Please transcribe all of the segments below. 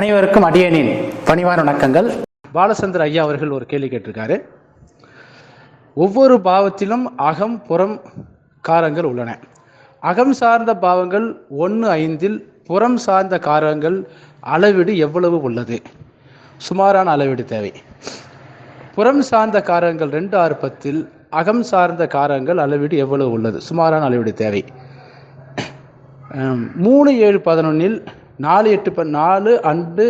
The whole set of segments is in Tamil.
அனைவருக்கும் அடியனின் பணிவான வணக்கங்கள். பாலச்சந்திர ஐயா அவர்கள் ஒரு கேள்வி கேட்டிருக்காரு. ஒவ்வொரு பாவத்திலும் அகம் புறம் காரங்கள் உள்ளன. அகம் சார்ந்த பாவங்கள் ஒன்று ஐந்தில் புறம் சார்ந்த காரங்கள் அளவீடு எவ்வளவு உள்ளது? சுமாரான அளவீடு தேவை. புறம் சார்ந்த காரங்கள் ரெண்டு ஆறு பத்தில் அகம் சார்ந்த காரங்கள் அளவீடு எவ்வளவு உள்ளது? சுமாரான அளவீடு தேவை. மூணு ஏழு பதினொன்னில் நாலு எட்டு ப நாலு அண்டு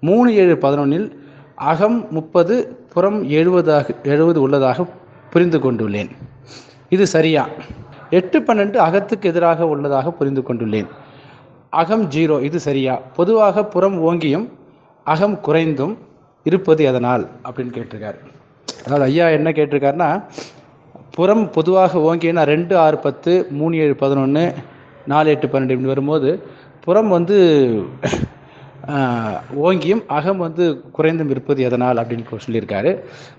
மூணு ஏழு பதினொன்னில் அகம் முப்பது புறம் எழுபதாக எழுபது உள்ளதாக புரிந்து கொண்டுள்ளேன். இது சரியா? எட்டு பன்னெண்டு அகத்துக்கு எதிராக உள்ளதாக புரிந்து கொண்டுள்ளேன். அகம் ஜீரோ இது சரியா? பொதுவாக புறம் ஓங்கியும் அகம் குறைந்தும் இருப்பது எதனால்? அப்படின்னு கேட்டிருக்காரு. அதாவது ஐயா என்ன கேட்டிருக்காருன்னா புறம் பொதுவாக ஓங்கினா ரெண்டு ஆறு பத்து மூணு ஏழு பதினொன்று நாலு எட்டு பன்னெண்டு இப்படி வரும்போது புறம் வந்து ஓங்கியும் அகம் வந்து குறைந்தும் இருப்பது எதனால் அப்படின்னு சொல்லியிருக்காரு.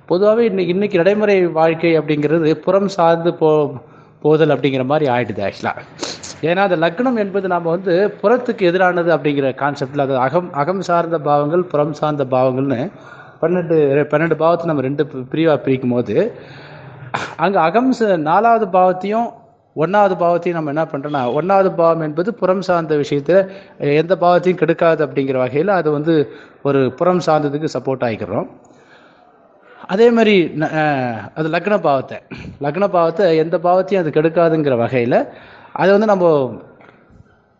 பொதுவாகவே இன்னைக்கு இன்னைக்கு நடைமுறை வாழ்க்கை அப்படிங்கிறது புறம் சார்ந்து போ போதல் அப்படிங்கிற மாதிரி ஆயிடுது ஆக்சுவலாக ஏன்னா அந்த லக்னம் என்பது நாம் வந்து புறத்துக்கு எதிரானது அப்படிங்கிற கான்செப்டில் அது அகம் அகம் சார்ந்த பாவங்கள் புறம் சார்ந்த பாவங்கள்னு பன்னெண்டு பன்னெண்டு பாவத்தை நம்ம ரெண்டு பிரிவாக பிரிக்கும் போது அங்கே அகம் நாலாவது பாவத்தையும் ஒன்றாவது பாவத்தையும் நம்ம என்ன பண்ணுறோன்னா ஒன்றாவது பாவம் என்பது புறம் சார்ந்த விஷயத்தில் எந்த பாவத்தையும் கெடுக்காது அப்படிங்கிற வகையில் அது வந்து ஒரு புறம் சார்ந்ததுக்கு சப்போர்ட் ஆகிக்கிறோம். அதே மாதிரி ந- அது லக்ன பாவத்தை. லக்ன பாவத்தை எந்த பாவத்தையும் அது கெடுக்காதுங்கிற வகையில் அதை வந்து நம்ம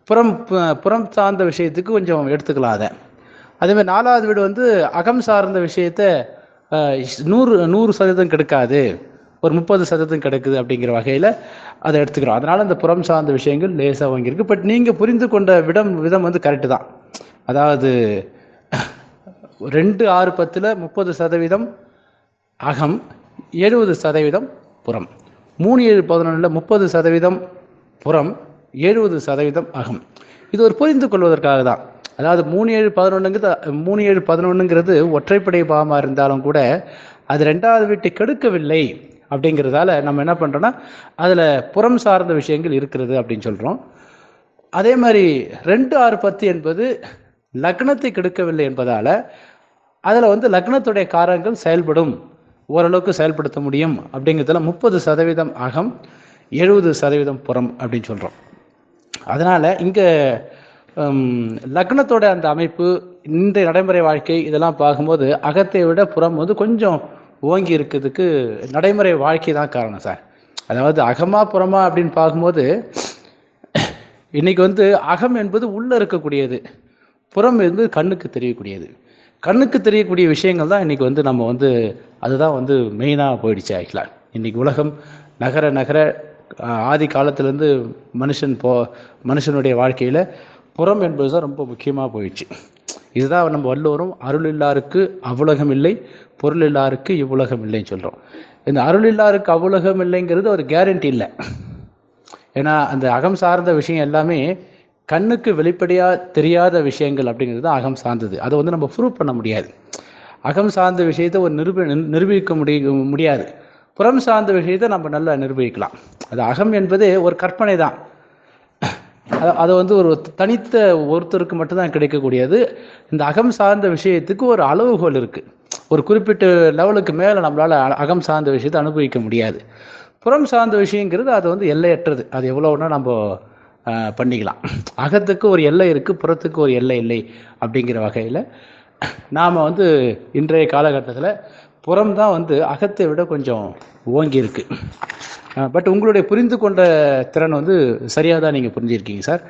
புறம் புறம் சார்ந்த விஷயத்துக்கு கொஞ்சம் எடுத்துக்கலாம் அதை. அதேமாதிரி நாலாவது வீடு வந்து அகம் சார்ந்த விஷயத்த நூறு நூறு சதவீதம் கெடுக்காது. ஒரு முப்பது சதவீதம் கிடைக்குது அப்படிங்கிற வகையில் அதை எடுத்துக்கிறோம். அதனால் அந்த புறம் சார்ந்த விஷயங்கள் லேசாக வாங்கியிருக்கு. பட் நீங்கள் புரிந்து கொண்ட விடம் விதம் வந்து கரெக்டு தான். அதாவது ரெண்டு ஆறு பத்தில் முப்பது சதவீதம் அகம் எழுபது சதவீதம் புறம். மூணு ஏழு பதினொன்றில் முப்பது சதவீதம் புறம் எழுபது சதவீதம் அகம். இது ஒரு புரிந்து கொள்வதற்காக தான். அதாவது மூணு ஏழு பதினொன்றுங்கிறது மூணு ஏழு பதினொன்றுங்கிறது ஒற்றைப்படை பாவமாக இருந்தாலும் கூட அது ரெண்டாவது வீட்டை கெடுக்கவில்லை. அப்படிங்கிறதால நம்ம என்ன பண்ணுறோன்னா அதில் புறம் சார்ந்த விஷயங்கள் இருக்கிறது அப்படின்னு சொல்கிறோம் அதே மாதிரி ரெண்டு ஆறு பத்து என்பது லக்னத்தை கெடுக்கவில்லை என்பதால் அதில் வந்து லக்னத்துடைய காரங்கள் செயல்படும் ஓரளவுக்கு செயல்படுத்த முடியும் அப்படிங்கிறதுல முப்பது சதவீதம் அகம் எழுபது சதவீதம் புறம் அப்படின்னு சொல்கிறோம் அதனால் இங்கே லக்னத்தோட அந்த அமைப்பு இந்த நடைமுறை வாழ்க்கை இதெல்லாம் பார்க்கும்போது அகத்தை விட புறம் வந்து கொஞ்சம் ஓங்கி இருக்கிறதுக்கு நடைமுறை வாழ்க்கை தான் காரணம் சார். அதாவது அகமா புறமா அப்படின்னு பார்க்கும்போது இன்னைக்கு வந்து அகம் என்பது உள்ளே இருக்கக்கூடியது புறம் என்பது கண்ணுக்கு தெரியக்கூடியது. கண்ணுக்கு தெரியக்கூடிய விஷயங்கள் தான் இன்னைக்கு வந்து நம்ம வந்து அதுதான் வந்து மெயினாக போயிடுச்சு ஆக்சுவலாக இன்றைக்கி உலகம் நகர நகர ஆதி காலத்திலேருந்து மனுஷன் போ மனுஷனுடைய வாழ்க்கையில் புறம் என்பது தான் ரொம்ப முக்கியமாக போயிடுச்சு. இதுதான் நம்ம வள்ளுவரும் அருள் இல்லாருக்கு அவ்வுலகம் இல்லை பொருள் இல்லாருக்கு இவ்வுலகம் இல்லைன்னு சொல்கிறோம் இந்த அருள் இல்லாருக்கு அவ்வுலகம் இல்லைங்கிறது ஒரு கேரண்டி இல்லை. ஏன்னா அந்த அகம் சார்ந்த விஷயம் எல்லாமே கண்ணுக்கு வெளிப்படையாக தெரியாத விஷயங்கள் அப்படிங்கிறது தான் அகம் சார்ந்தது. அதை வந்து நம்ம ப்ரூவ் பண்ண முடியாது. அகம் சார்ந்த விஷயத்தை ஒரு நிரூபி நிரூபிக்க முடிய முடியாது. புறம் சார்ந்த விஷயத்தை நம்ம நல்லா நிரூபிக்கலாம். அது அகம் என்பது ஒரு கற்பனை தான் அது வந்து ஒரு தனித்த ஒருத்தருக்கு மட்டும்தான் கிடைக்கக்கூடியது. இந்த அகம் சார்ந்த விஷயத்துக்கு ஒரு அளவுகோல் இருக்குது ஒரு குறிப்பிட்ட லெவலுக்கு மேலே நம்மளால் அகம் சார்ந்த விஷயத்தை அனுபவிக்க முடியாது. புறம் சார்ந்த விஷயங்கிறது அது வந்து எல்லையற்றது. அது எவ்வளோன்னா நம்ம பண்ணிக்கலாம். அகத்துக்கு ஒரு எல்லை இருக்குது புறத்துக்கு ஒரு எல்லை இல்லை அப்படிங்கிற வகையில் நாம் வந்து இன்றைய காலகட்டத்தில் புறம் தான் வந்து அகத்தை விட கொஞ்சம் ஓங்கியிருக்கு. பட் உங்களுடைய புரிந்து கொண்ட திறன் வந்து சரியாக தான் நீங்கள் புரிஞ்சிருக்கீங்க சார்.